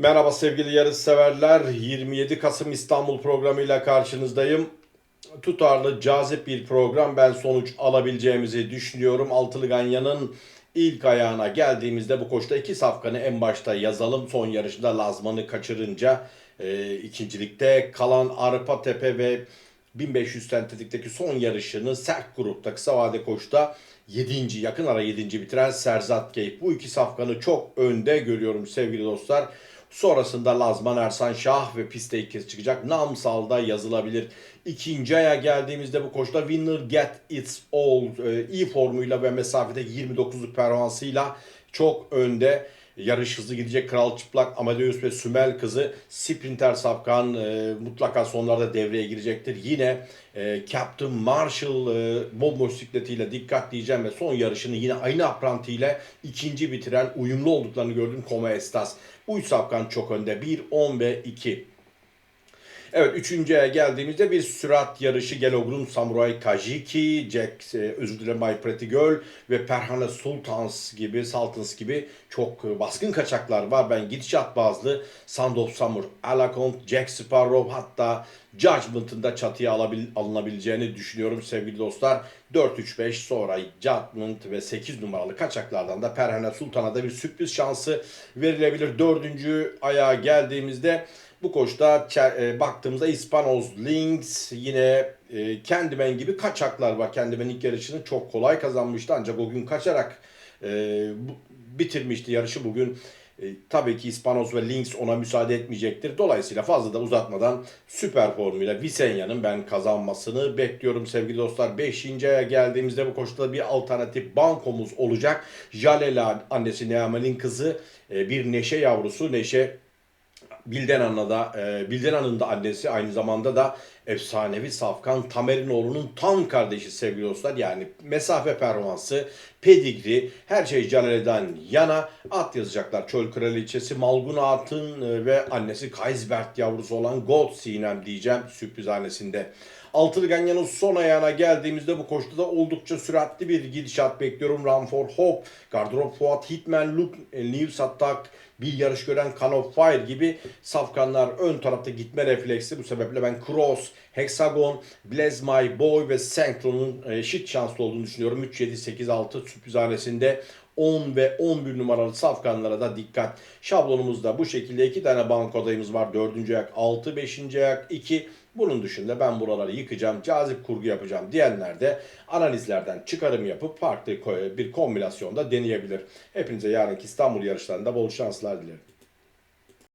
Merhaba sevgili yarış severler. 27 Kasım İstanbul programıyla karşınızdayım. Tutarlı, cazip bir program. Ben sonuç alabileceğimizi düşünüyorum. Altılı Ganyan'ın ilk ayağına geldiğimizde bu koşta iki safkanı en başta yazalım. Son yarışında Lazman'ı kaçırınca e, ikincilikte kalan Arpa Tepe ve 1500 sentetikteki son yarışını sert grupta kısa vade koşta 7. yakın ara 7. bitiren Serzat Keyif. Bu iki safkanı çok önde görüyorum sevgili dostlar. Sonrasında Lazman Ersan Şah ve piste ilk kez çıkacak. Namsal'da yazılabilir. İkinci aya geldiğimizde bu koşta Winner Get It's All e, iyi formuyla ve mesafede 29'luk performansıyla çok önde. Yarış hızlı gidecek Kral Çıplak, Amadeus ve Sümel kızı Sprinter Safkan e, mutlaka sonlarda devreye girecektir. Yine e, Captain Marshall e, mob motosikletiyle dikkat diyeceğim ve son yarışını yine aynı aprantiyle ikinci bitiren uyumlu olduklarını gördüm Koma Estas. Bu üç Safkan çok önde. 1, 10 ve 2. Evet üçüncüye geldiğimizde bir sürat yarışı Gelogrun Samurai Kajiki, Jack, e, özür dilerim My Pretty Girl ve Perhane Sultans gibi, Sultans gibi çok e, baskın kaçaklar var. Ben gidişat bazlı Sand Summer, Alakont, Jack Sparrow hatta Judgment'ın da çatıya alabil, alınabileceğini düşünüyorum sevgili dostlar. 4-3-5 sonra Judgment ve 8 numaralı kaçaklardan da Perhane Sultan'a da bir sürpriz şansı verilebilir. Dördüncü ayağa geldiğimizde bu koşta e, baktığımızda Ispanoz, Lynx yine e, Kendimen gibi kaçaklar var. Kendimen ilk yarışını çok kolay kazanmıştı ancak o gün kaçarak e, bitirmişti yarışı bugün. E, tabii ki Ispanoz ve Lynx ona müsaade etmeyecektir. Dolayısıyla fazla da uzatmadan süper formuyla Visenya'nın ben kazanmasını bekliyorum sevgili dostlar. 5. aya geldiğimizde bu koşuda bir alternatif bankomuz olacak. Jalela annesi Neamel'in kızı e, bir Neşe yavrusu. Neşe Bildenan'la da e, Bildenan'ın da annesi aynı zamanda da efsanevi Safkan Tamerinoğlu'nun tam kardeşi sevgili dostlar. Yani mesafe performansı, pedigri, her şey Canele'den yana at yazacaklar. Çöl Kraliçesi Malgun Atın e, ve annesi Kaisbert yavrusu olan God Sinem diyeceğim sürpriz hanesinde. Altılı Ganyan'ın son ayağına geldiğimizde bu koşuda da oldukça süratli bir gidişat bekliyorum. Run for Hope, Gardrop Fuat, Hitman, Luke, News Attack, bir yarış gören Can of Fire gibi safkanlar ön tarafta gitme refleksi. Bu sebeple ben Cross, Hexagon, Blaze My Boy ve Sanctron'un eşit şanslı olduğunu düşünüyorum. 3, 7, 8, 6 sürpriz hanesinde 10 ve 11 numaralı safkanlara da dikkat. Şablonumuzda bu şekilde iki tane banko adayımız var. 4. ayak 6, 5. ayak 2. Bunun dışında ben buraları yıkacağım, cazip kurgu yapacağım diyenler de analizlerden çıkarım yapıp farklı bir kombinasyonda deneyebilir. Hepinize yarınki İstanbul yarışlarında bol şanslar dilerim.